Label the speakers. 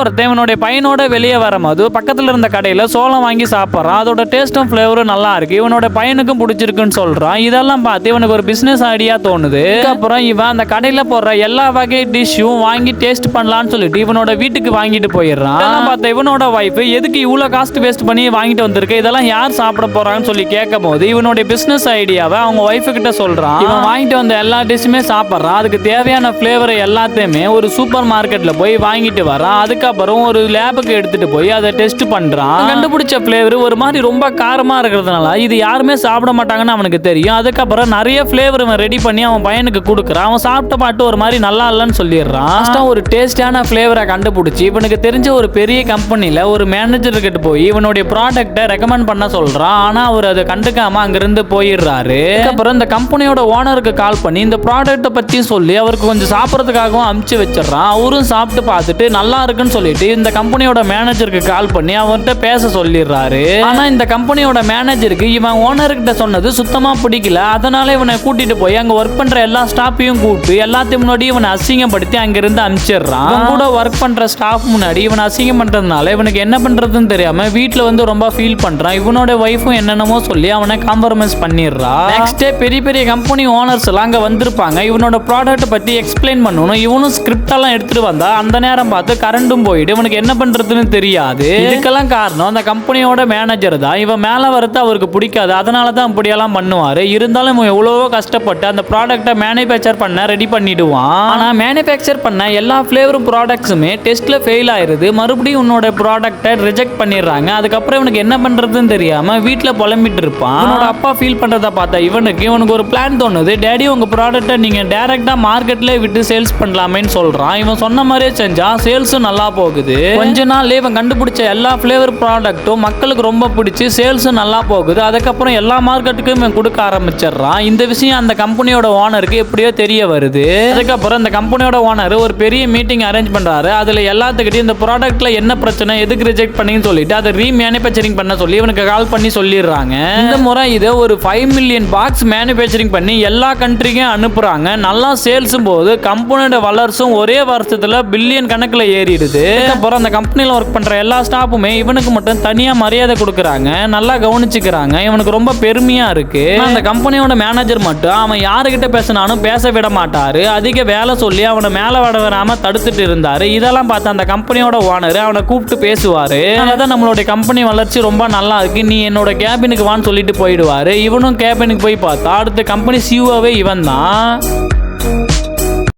Speaker 1: ஒருத்தன் இவனுடைய பையனோட வெளியே வரும்போது பக்கத்தில் இருந்த கடையில் சோளம் வாங்கி சாப்பிட்றான். அதோட டேஸ்ட்டும் ஃப்ளேவரும் நல்லா இருக்கு. இவனோட பையனுக்கும் பிடிச்சிருக்குன்னு சொல்றான். இதெல்லாம் பார்த்து இவனுக்கு ஒரு பிசினஸ் ஐடியா தோணுது. அப்புறம் இவன் அந்த கடையில் போடுற எல்லா வகை டிஷ்ஷும் வாங்கி டேஸ்ட் பண்ணலாம்னு சொல்லிட்டு இவனோட வீட்டுக்கு வாங்கிட்டு போயிடுறான். இதெல்லாம் பார்த்த இவனோட ஒய்ஃப் எதுக்கு இவ்வளோ காஸ்ட் வேஸ்ட் பண்ணி வாங்கிட்டு வந்திருக்கு? இதெல்லாம் யார் சாப்பிட போறாங்கன்னு சொல்லி கேட்கும் போது இவனுடைய பிசினஸ் ஐடியாவை அவங்க ஒய்ஃப் கிட்ட சொல்றான். இவன் வாங்கிட்டு வந்த எல்லா டிஷ்ஷுமே சாப்பிட்றான். அதுக்கு தேவையான ஃப்ளேவர் எல்லாத்தையுமே ஒரு சூப்பர் மார்க்கெட்டில் போய் வாங்கிட்டு வரான் அதுக்கு அதுக்கப்புறம் ஒரு லேபுக்கு எடுத்துட்டு போய் அதை டெஸ்ட் பண்றான். அவன் கண்டுபிடிச்ச ஃப்ளேவர் ஒரு மாதிரி ரொம்ப காரமா இருக்கிறதுனால இது யாருமே சாப்பிட மாட்டாங்கன்னு அவனுக்கு தெரியும். அதுக்கப்புறம் நிறைய ஃப்ளேவர் இவன் ரெடி பண்ணி அவன் பையனுக்கு கொடுக்குறான். அவன் சாப்பிட்ட பாட்டு ஒரு மாதிரி நல்லா இல்லைன்னு சொல்லிடுறான். ஒரு டேஸ்டான ஃப்ளேவரை கண்டுபிடிச்சி இவனுக்கு தெரிஞ்ச ஒரு பெரிய கம்பெனியில் ஒரு மேனேஜர் கிட்ட போய் இவனுடைய ப்ராடக்ட்டை ரெக்கமெண்ட் பண்ண சொல்றான். ஆனா அவர் அதை கண்டுக்காம அங்கிருந்து போயிடுறாரு. அதுக்கப்புறம் இந்த கம்பெனியோட ஓனருக்கு கால் பண்ணி இந்த ப்ராடக்ட்டை பத்தி சொல்லி அவருக்கு கொஞ்சம் சாப்பிட்றதுக்காகவும் அமுச்சு வச்சிடறான். அவரும் சாப்பிட்டு பார்த்துட்டு நல்லா இருக்குன்னு சொல்லிட்டு இந்த கம்பெனியோட மேனேஜருக்கு கால் பண்ணி அவர்கிட்ட பேச சொல்லிடுறாரு. ஆனா இந்த கம்பெனியோட மேனேஜருக்கு இவன் ஓனர்கிட்ட சொன்னது சுத்தமா பிடிக்கல. அதனால இவனை கூட்டிட்டு போய் அங்க ஒர்க் பண்ற எல்லா ஸ்டாஃபையும் கூப்பிட்டு எல்லாத்தையும் முன்னாடி இவனை அசிங்கப்படுத்தி அங்கிருந்து அனுப்பிச்சிடுறான் கூட ஒர்க் பண்ற ஸ்டாஃப் முன்னாடி இவனை அசிங்கம் பண்றதுனால இவனுக்கு என்ன பண்றதுன்னு தெரியாம வீட்டுல வந்து ரொம்ப ஃபீல் பண்றான். இவனோட ஒய்ஃபும் என்னென்னமோ சொல்லி அவனை காம்ப்ரமைஸ் பண்ணிடுறா. நெக்ஸ்ட் டே பெரிய பெரிய கம்பெனி ஓனர்ஸ் எல்லாம் அங்க வந்திருப்பாங்க. இவனோட ப்ராடக்ட் பத்தி எக்ஸ்பிளைன் பண்ணணும். இவனும் ஸ்கிரிப்ட் எல்லாம் எடுத்துட்டு வந்தா அந்த நேரம் பார்த்து கரண்டும் போயிட்டு இவனுக்கு என்ன பண்றதுன்னு தெரியாது. இதுக்கெல்லாம் காரணம் அந்த கம்பெனியோட மேனேஜர் தான். இவன் மேல வரது அவருக்கு பிடிக்காது. அதனால தான் இப்படியெல்லாம் பண்ணுவாரு. இருந்தாலும் இவன் எவ்வளவோ கஷ்டப்பட்டு அந்த ப்ராடக்ட்டை மேனுஃபேக்சர் பண்ண ரெடி பண்ணிடுவான். ஆனா மேனுஃபேக்சர் பண்ண எல்லா ஃப்ளேவரும் ப்ராடக்ட்ஸுமே டெஸ்ட்ல ஃபெயில் ஆயிருது. மறுபடியும் உன்னோட ப்ராடக்ட்டை ரிஜெக்ட் பண்ணிடுறாங்க. அதுக்கப்புறம் இவனுக்கு என்ன பண்றதுன்னு தெரியாம வீட்டில் புலம்பிட்டு இருப்பான். இவனோட அப்பா ஃபீல் பண்றதை பார்த்தா இவனுக்கு இவனுக்கு ஒரு பிளான் தோணுது. டேடி உங்க ப்ராடக்ட்டை நீங்க டேரக்டா மார்க்கெட்ல விட்டு சேல்ஸ் பண்ணலாமேன்னு சொல்றான். இவன் சொன்ன மாதிரியே செஞ்சா சேல்ஸும் நல்லா போகுது. கொஞ்ச நாள் இவன் கண்டுபிடிச்ச எல்லா ஃப்ளேவர் ப்ராடக்ட்டும் மக்களுக்கு ரொம்ப பிடிச்சி சேல்ஸும் நல்லா போகுது. அதுக்கப்புறம் எல்லா மார்க்கெட்டுக்கும் இவன் கொடுக்க ஆரம்பிச்சிடுறான். இந்த விஷயம் அந்த கம்பெனியோட ஓனருக்கு எப்படியோ தெரிய வருது. அதுக்கப்புறம் இந்த கம்பெனியோட ஓனர் ஒரு பெரிய மீட்டிங் அரேஞ்ச் பண்ணுறாரு அதில் எல்லாத்துக்கிட்டையும் இந்த ப்ராடக்ட்ல என்ன பிரச்சனை எதுக்கு ரிஜெக்ட் பண்ணின்னு சொல்லிட்டு அதை ரீமேனுஃபேக்சரிங் பண்ண சொல்லி இவனுக்கு கால் பண்ணி சொல்லிடுறாங்க. இந்த முறை இதை ஒரு ஃபைவ் மில்லியன் பாக்ஸ் மேனுஃபேக்சரிங் பண்ணி எல்லா கண்ட்ரிக்கும் அனுப்புகிறாங்க நல்லா சேல்ஸும் போது கம்பெனியோட வளர்ச்சும் ஒரே வருஷத்தில் பில்லியன் கணக்கில் ஏறிடுது. அப்புறம் அந்த கம்பெனியில் ஒர்க் பண்ணுற எல்லா ஸ்டாஃபுமே இவனுக்கு மட்டும் தனியாக மரியாதை கொடுக்குறாங்க. நல்லா கவனிச்சுக்கிறாங்க. இவனுக்கு ரொம்ப பெருமையாக இருக்கு. அந்த கம்பெனியோட மேனேஜர் மட்டும் அவன் யாருக்கிட்ட பேசினாலும் பேச விட மாட்டாரு. அதிக வேலை சொல்லி அவனை மேலே வட வராமல் தடுத்துட்டு இருந்தாரு. இதெல்லாம் பார்த்து அந்த கம்பெனியோட ஓனர் அவனை கூப்பிட்டு பேசுவார். அதான் நம்மளுடைய கம்பெனி வளர்ச்சி ரொம்ப நல்லா இருக்கு. நீ என்னோட கேபினுக்கு வான்னு சொல்லிட்டு போயிடுவாரு. இவனும் கேபினுக்கு போய் பார்த்தா அடுத்த கம்பெனி சிஓவே இவன் தான்